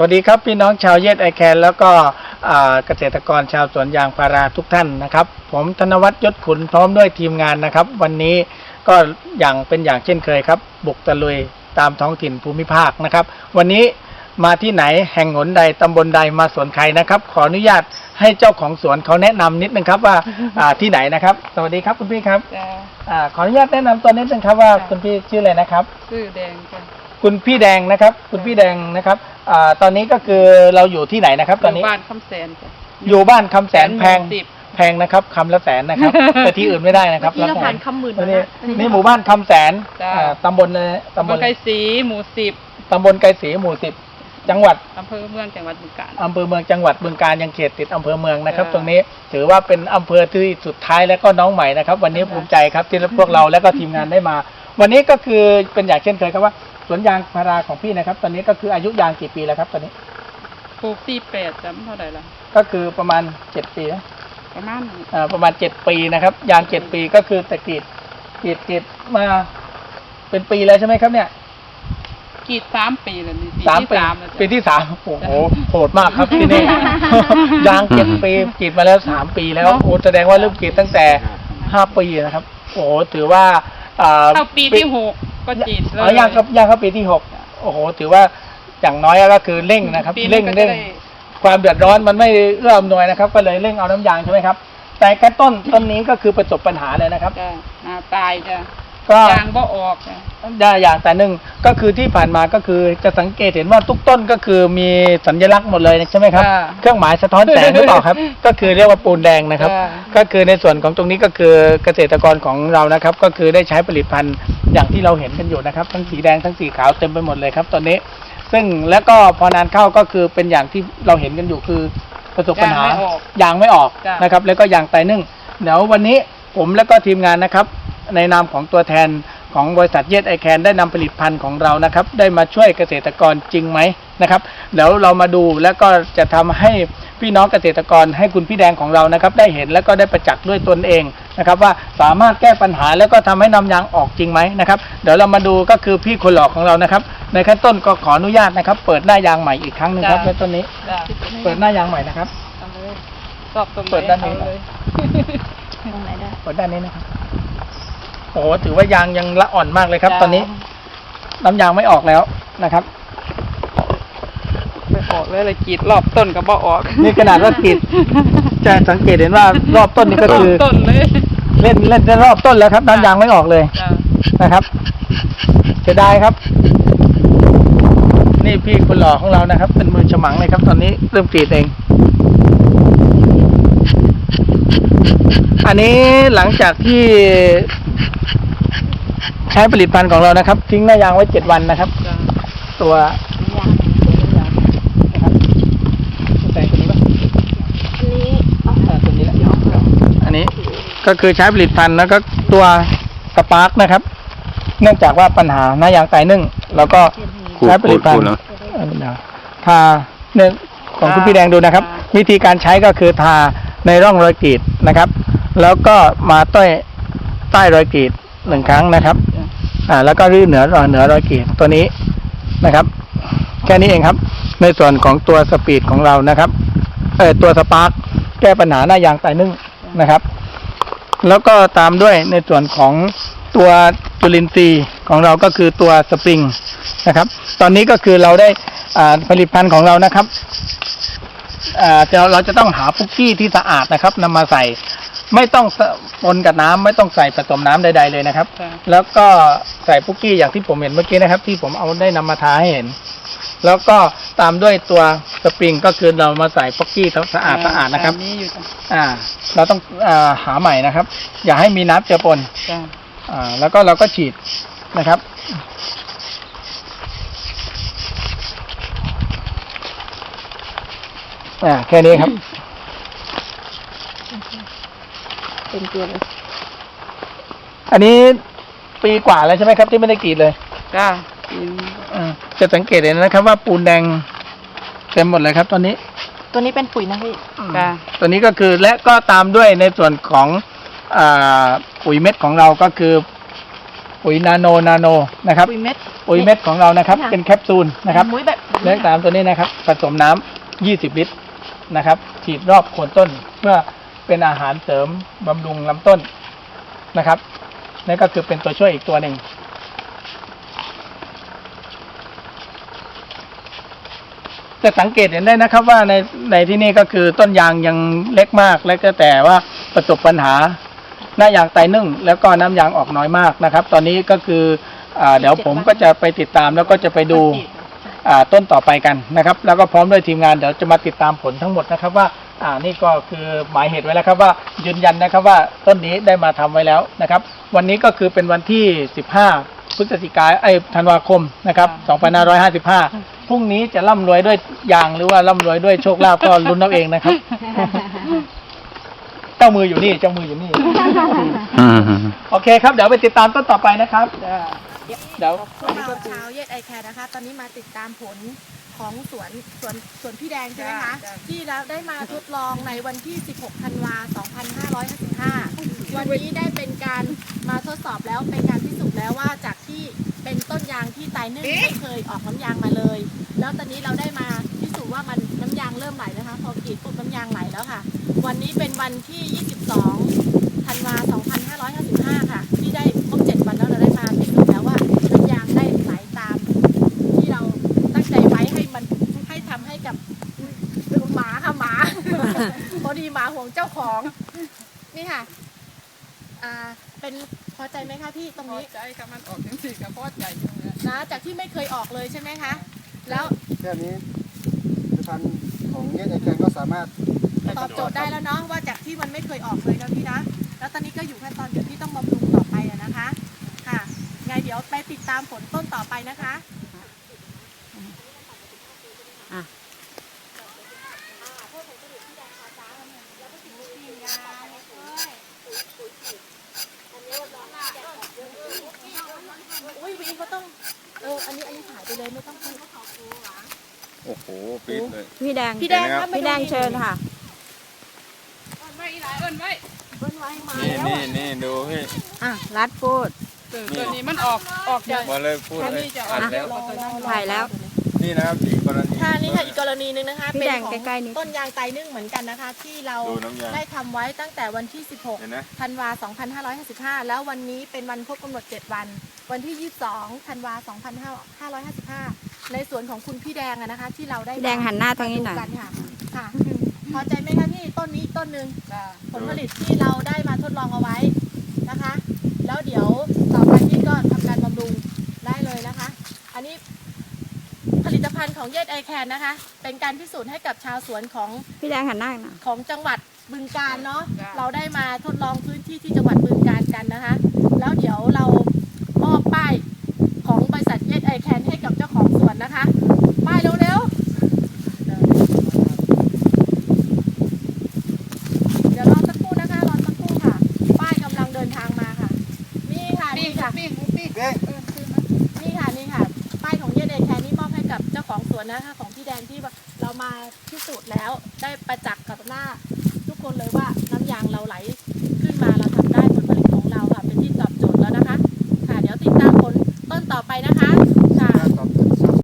สวัสดีครับพี่น้องชาวเยสไอแคนแล้วก็อ่าเกษตรกรชาวสวนยางพาราทุกท่านนะครับ ผมธนวัฒน์ยศขุนพร้อมด้วยทีมงานนะครับ วันนี้ก็อย่างเป็นอย่างเช่นเคยครับ บุกตะลุยตามท้องถิ่นภูมิภาคนะครับ วันนี้มาที่ไหนแห่งหนใดตำบลใดมาสวนใครนะครับ ขออนุญาตให้เจ้าของสวนเขาแนะนำนิดนึงครับว่าอ่าที่ไหนนะครับ สวัสดีครับคุณพี่ครับจ้าอ่าขออนุญาตแนะนำตัวนิดนึงครับว่าคุณพี่ชื่ออะไรนะครับชื่อแดงจ้ะ คุณพี่แดงนะครับ คุณพี่แดงนะครับอ่าตอนนี้ก็คือเราอยู่ที่ไหนนะครับ ตอนนี้ยู่บ้านคำแสนจ้ะอยู่บ้านคำแสนแพงสิบ แพงนะครับคำละแสนนะครับ แต่ที่อื่นไม่ได้นะครับเมื่อกี้เราละแสผ่านคำหมื่นอันมานี้แล้วอันนี้ นี่หมู่บ้านคำแสนจ้าอ่าตำบลเลยตำตำบบลลไก่สีหมู่สิบตำบลไกรศรีหมู่สิบจังหวัด อำเภอเมืองจังหวัดบึงกาฬ อำเภอเมืองจังหวัดบึงกาฬยังเขตติดอำเภอเมืองนะครับจ้าตรงนี้ถือว่าเป็นอำเภอที่สุดท้ายและก็น้องใหม่นะครับ วันนี้จ้าภูมิใจครับที่พวกเราและก็ทีมงานได้มา วันนี้ก็คือเป็นอย่างเช่นเคยครับว่า สวนยางพาราของพี่นะครับ ตอนนี้ก็คืออายุยางกี่ปีแล้วครับ ตอนนี้ปลูกที่แปดจำเท่าไหร่ละก็คือประมาณเจ็ดปีนะประมาณนั้นอ่าประมาณเจ็ดปีนะครับ ยางเจ็ดปีก็คือแต่กรีดกรีดกรีดมาเป็นปีแล้วใช่ไหมครับ เนี่ยกรีดสามปีแล้วนี่สามที่ปีสามแล้วจ้ะปีที่สามโอ้โหโหดมากครับที่นี่ ยางเจ็ดปีกรีดมาแล้วสามปีแล้วโอ้แสดงว่าเริ่มกรีดตั้งแต่ห้าปีนะครับ โอ้โหถือว่าอ่าเข้าปีที่หก ก็กรีดเลย อ๋อย่างครับย่างเข้าปีที่หกโอ้โห ถือว่าอย่างน้อยก็คือเร่งนะครับ ปีเร่งก็จะเร่งได้ ความเดือดร้อนมันไม่เอื้ออำนวยนะครับ ก็เลยเร่งเอาน้ำยางใช่ไหมครับ แต่กระต้นต้นนี้ก็คือประสบปัญหาเลยนะครับ จ้ะหน้าตายจ้ะก็ยางบ่ออกจ้ะได้อย่างแต่หนึ่งก็คือที่ผ่านมาก็คือจะสังเกตเห็นว่าทุกต้นก็คือมีสัญลักษณ์หมดเลยใช่ไหมครับ จ้ะ เครื่องหมายสะท้อนแสงหรือเปล่าครับ ก็คือเรียกว่าปูนแดงนะครับ จ้ะ ก็คือในส่วนของตรงนี้ก็คือเกษตรกรของเรานะครับ ก็คือได้ใช้ผลิตภัณฑ์ อย่างที่เราเห็นกันอยู่นะครับ ทั้งสีแดงทั้งสีขาวเต็มไปหมดเลยครับ ตอนนี้ ซึ่งแล้วก็พอนานเข้าก็คือเป็นอย่างที่เราเห็นกันอยู่คือประสบปัญหายางไม่ออกยางไม่ออกจ้ะ นะครับ แล้วก็ยางไตนึ่งเดี๋ยววันนี้ผมแล้วก็ทีมงานนะครับ ในนามของตัวแทนของบริษัทเยสไอแคนได้นำผลิตภัณฑ์ของเรานะครับ ได้มาช่วยเกษตรกรจริงไหมนะครับเดี๋ยวเรามาดูแล้วก็จะทำให้ พี่น้องเกษตรกรให้คุณพี่แดงของเรานะครับ ได้เห็นแล้วก็ได้ประจักษ์ด้วยตนเองนะครับว่าสามารถแก้ปัญหาแล้วก็ทำให้นำยางออกจริงไหมนะครับเดี๋ยวเรามาดูก็คือพี่คนหล่อของเรานะครับ ในขั้นต้นก็ขออนุญาตนะครับ เปิดหน้ายางใหม่อีกครั้งหนึ่งครับในต้นนี้จ้ะเปิดหน้ายางใหม่นะครับเอาเลยชอบตรงไหนเปิดด้านนี้เอาเลยตรงไหนได้เปิดด้านนี้นะครับโอ้โหถือว่ายางยังละอ่อนมากเลยครับจ้ะตอนนี้น้ำยางไม่ออกแล้วนะครับ ไปออกเลยเลยกรีดรอบต้นก็บ่ออกนี่ขนาดว่ากรีดจะสังเกตเห็นว่ารอบต้นนี่ก็คือรบต้นเลยเล่นเล่นได้รอบต้นแล้วครับน้ำยางไม่ออกเลยจ้ะนะครับเสียดายครับ นี่พี่คนหล่อของเรานะครับ เป็นมือฉมังเลยครับ ตอนนี้เริ่มกรีดเอง อันนี้หลังจากที่ ใช้ผลิตภัณฑ์ของเรานะครับ ทิ้งหน้ายางไว้เจ็ดวันนะครับ จ้ะตัวตัวน้ำยางนะครับใส่ตัวนี้ปะ อันนี้อ๋อ อ่าตัวนี้แหละอันนี้ ก็คือใช้ผลิตภัณฑ์แล้วก็ตัวสปาร์กนะครับ เนื่องจากว่าปัญหาหน้ายางไตนึ่งแล้วก็ใช้ผลิตภัณฑ์เอ่อเดี๋ยวทาเนี่ยของคุณพี่แดงดูนะครับ วิธีการใช้ก็คือทาในร่องรอยกรีดนะครับ แล้วก็มาใต้ใต้รอยกรีดหนึ่งครั้งนะครับจ้ะอ่า แล้วก็รื้อเหนือรอยเหนือรอยกรีดตัวนี้นะครับ แค่นี้เองครับ ในส่วนของตัวสปีดของเรานะครับ เออตัวสปาร์กแก้ปัญหาหน้ายางไตนึ่งนะครับ แล้วก็ตามด้วยในส่วนของตัวจุลินทรีย์ของเราก็คือตัวสปริงนะครับ ตอนนี้ก็คือเราได้อ่าผลิตภัณฑ์ของเรานะครับอ่าจะเราจะต้องหาปุกกี้ที่สะอาดนะครับนำมาใส่ไม่ต้องปนกับน้ำไม่ต้องใส่ผสมน้ำใดๆเลยนะครับจ้ะแล้วก็ใส่ปุกกี้อย่างที่ผมเห็นเมื่อกี้นะครับ ที่ผมเอาได้นำมาทาให้เห็น แล้วก็ตามด้วยตัวสปริงก็คือเรามาใส่ปุกกี้สะอาดสะอาดนะครับตมนี้อยู่จ้ะอ่า เราต้องอาหาใหม่นะครับ อย่าให้มีน้ำเจือปนจ้ะอ่า แล้วก็เราก็ฉีดนะครับ อ่าแค่นี้ครับ เป็นตัวเลยอันนี้ปีกว่าแล้วใช่ไหมครับ ที่ไม่ได้กรีดเลย จ้ะอ่า จะสังเกตเห็นนะครับ ว่าปูนแดงเต็มหมดเลยครับ ตอนนี้ ตัวนี้เป็นปุ๋ยนะพี่จ้ะตัวนี้ก็คือและก็ตามด้วยในส่วนของอาปุ๋ยเม็ดของเราก็คือ ปุ๋ยนาโนนาโนนะครับ ปุ๋ยเม็ดปุ๋ยเม็ดของเรานะครับนี่ค่ะเป็นแคปซูลนะครับมุ้ยแบบเล็กตามตัวนี้นะครับ ผสมน้ำ20 ลิตรนะครับ ฉีดรอบโคนต้นเพื่อเป็นอาหารเสริมบำรุงลำต้นนะครับนั่นก็คือเป็นตัวช่วยอีกตัวหนึ่ง จะสังเกตเห็นได้นะครับว่าในในที่นี่ก็คือต้นยางยังเล็กมาก และก็แต่ว่าประสบปัญหาหน้ายางไตนึ่ง แล้วก็น้ำยางออกน้อยมากนะครับ ตอนนี้ก็คืออเดี๋ยวผมก็จะไปติดตามแล้วก็จะไปดูต้นต่อไปกันนะครับ แล้วก็พร้อมด้วยทีมงานเดี๋ยวจะมาติดตามผลทั้งหมดนะครับว่าอ่านี่ก็คือหมายเหตุไว้แล้วครับว่ายืนยันนะครับว่าต้นนี้ได้มาทำไว้แล้วนะครับ วันนี้ก็คือเป็นวันที่ 15 พฤศจิกายนไอ้ธันวาคมนะครับ2555 พรุ่งนี้จะร่ำรวยด้วยยางหรือว่าร่ำรวยด้วยโชคลาภก็ลุ้นเอาเองนะครับ เจ้ามืออยู่นี่ เจ้ามืออยู่นี่โอเคครับ เดี๋ยวไปติดตามต้นต่อไปนะครับเดี๋ยว พวกเราชาวเยดไอแคร์นะคะ ตอนนี้มาติดตามผลของสวนสวนสวนพี่แดงใช่ไหมคะที่เราได้มาทดลองในวันที่ 16 ธันวา 2555 วันนี้ได้เป็นการมาทดสอบแล้วเป็นการพิสูจน์แล้วว่าจากที่ เป็นต้นยางที่ตายนึ่งไม่เคยออกน้ำยางมาเลย แล้วตอนนี้เราได้มาพิสูจน์ว่ามันน้ำยางเริ่มไหลนะคะ พอกรีดปุ๊บน้ำยางไหลแล้วค่ะ วันนี้เป็นวันที่ 22 ธันวา 2555 ค่ะ ที่ได้ครบ7วันแล้วเราได้มาพิสูจน์แล้วว่าน้ำยางได้ไหลตาม ที่เราตั้งใจไว้ให้มันให้ทำให้กับหมาค่ะหมาพอดีหมาห่วงเจ้าของ นี่ค่ะ อ่าเป็น พอใจไหมคะพี่ตรงพอนี้ใจค่ะมันออกจังสี่กับพอใจอยู่เนี่ยนะจากที่ไม่เคยออกเลยใช่ไหมคะแล้วแค่นี้ผลิตภัณฑ์ของเยสไอแคนก็สามารถตอบโจทย์ได้แล้วเนาะว่าจากที่มันไม่เคยออกเลยนะพี่นะ แล้วตอนนี้ก็อยู่ขั้นตอนเดี๋ยวที่ต้องบำรุงต่อไปอะนะคะค่ะไงเดี๋ยวไปติดตามผลต้นต่อไปนะคะอุ้ยวีเขาต้อง เออ อันนี้อันนี้ถ่ายไปเลยไม่ต้องคุย โอ้โหปิดเลย พี่แดงพี่แดงเห็นไหมครับครับ พี่แดงเชิญค่ะ เอิ้นไว้อีหลายเอิ้นไว้เบิ้ลไว้มานี่แล้วนี่อะนี่ดูพี่อะ รัดพูด ตัวตัวนี้มันออกออกเยอะมาเลยพูดอันเลยนี้จะออัอกดเยแล้วอะกว่าตัวนั้นถ่ายแล้ว นี่นะครับอีกกรณีค่ะนี่ค่ะอีกกรณีหนึ่งนะคะพี่เป็นแดงของใกล้ๆนิดต้นยางไตรนึ่งเหมือนกันนะคะ ที่เราดูน้ำยางได้ทำไว้ตั้งแต่วันที่16เห็นไหมธันวา 2555 แล้ววันนี้เป็นวันครบกำหนด 7 วัน วันที่ 22 ธันวา 2555 ในส่วนของคุณพี่แดงอะนะคะ ที่เราได้พี่แดงหันหน้าทางนี้หน่อยดูกันค่ะค่ะพอใจไหมคะพี่ต้นนี้ต้นหนึ่งจ้ะผลผลิตที่เราได้มาทดลองเอาไว้นะคะ แล้วเดี๋ยวต่อไปพี่ก็ทำการบำรุงได้เลยนะคะ อันนี้ผลิตภัณฑ์ของเยดไอแคนนะคะ เป็นการพิสูจน์ให้กับชาวสวนของ พี่แดงหันหน้าหน่อย ของจังหวัดบึงการเนาะ เราได้มาทดลองพื้นที่ที่จังหวัดบึงการกันนะคะ แล้วเดี๋ยวเรามอบป้ายของบริษัทเยดไอแคนให้กับเจ้าของสวนนะคะ ป้ายเร็วๆ เดี๋ยวรอสักครู่นะคะ รอสักครู่ค่ะ ป้ายกำลังเดินทางมาค่ะ นี่ค่ะ ปิ้ง นี่ค่ะ ปิ้งปิ้ง เอ๊ะ เออซื้อมา นี่ค่ะนี่ค่ะ ป้ายของเยดเอแคนนี่มอบให้กับเจ้าของส วนนะคะของพี่แดงที่เรามาพิสูจน์แล้วได้ประจักษ์กับหน้า ทุกคนเลยว่าน้ำยางเราไหลขึ้นมาเรา